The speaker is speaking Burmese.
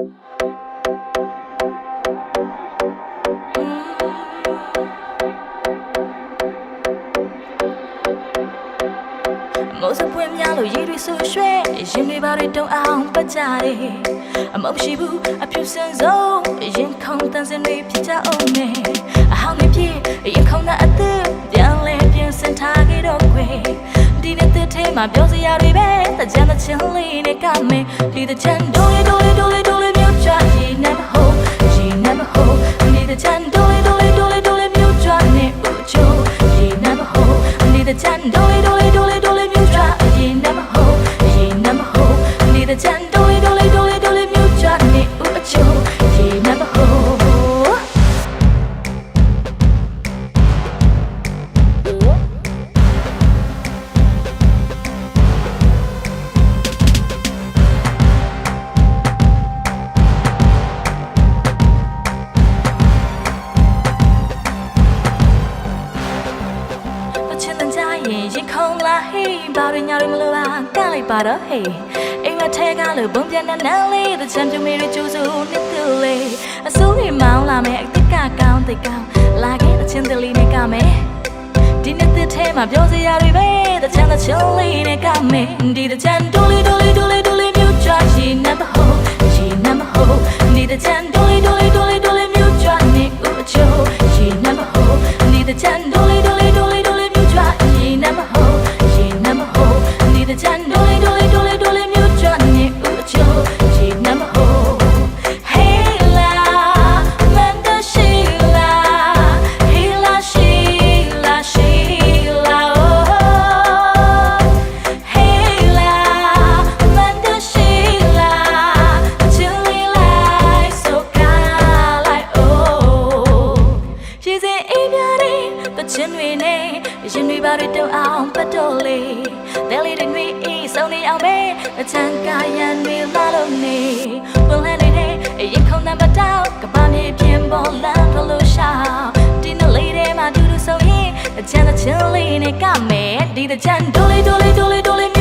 မိုးစပွင့်များလို့ရေတွေဆူရွှဲရင်တွေပါတွေတုံအောင်ပတ်ကြတယ်အမုတ်ရှိဘူးအဖြူစင်ဆုံးရင်ခုန်တန်စင်တွေဖြစ်ကြအောင်မယ်အဟောင်းတွေဖြစ်ရင်ခုန်တဲ့အသက်ပြန်လဲပြင်ဆင်ထားကြတော့ခွေဒီနေ့တဲ့ထဲမှာပြောစရာတွေပဲတကြမ်းတဲ့ချင်းလေးနဲ့ကမယ်ဒီတဲ့ချမ်းဒိုးလေးဒိုးလေးဒိုးလေး ဒီတဲ့ ဟေးဘာရညာရမလို့လားကန့်လိုက်ပါတော့ဟေးအိမ်မထဲကလို့ဘုံပြန်တဲ့နန်းလေးတဲ့ချမ်းပြမေတွေကျူးစုနှစ်သူလေးအစိုးရမောင်းလာမယ်အစ်ကကောင်းတဲ့ကောင်းလာခဲ့တဲ့ချင်းတလေးနဲ့ကမယ်ဒီနေ့တဲ့ထဲမှာပြောစရာတွေပဲတဲ့ချမ်းတဲ့ချင်လေးနဲ့ကမယ်ဒီတဲ့ချမ်းဒိုလေးဒိုလေးဒိုလေးဒိုလေးမြို့ချွာရှင်နမဟုတ်ရှင်နမဟုတ်ဒီတဲ့ချမ်းဒိုလေးဒိုလေးဒို ရင်တွေပါတွေတုံအောင်ပတ်တော့လေတဲလေးတွေအေးဆုံးနေအောင်ပဲအချမ်းကာရန်တွေလာလို့နေဝင်လဲနေတဲ့ရင်ခုန်တဲ့မတောက်ကပန်းနေပြင်ပေါ်လမ်းဖလို့ရှာဒီနေ့လေးထဲမှာတူတူဆိုရင်အချမ်းတဲ့ချင်းလေးနဲ့ကမယ်ဒီတဲ့ချမ်းဒိုလေးဒိုလေးဒိုလေးဒိုလေး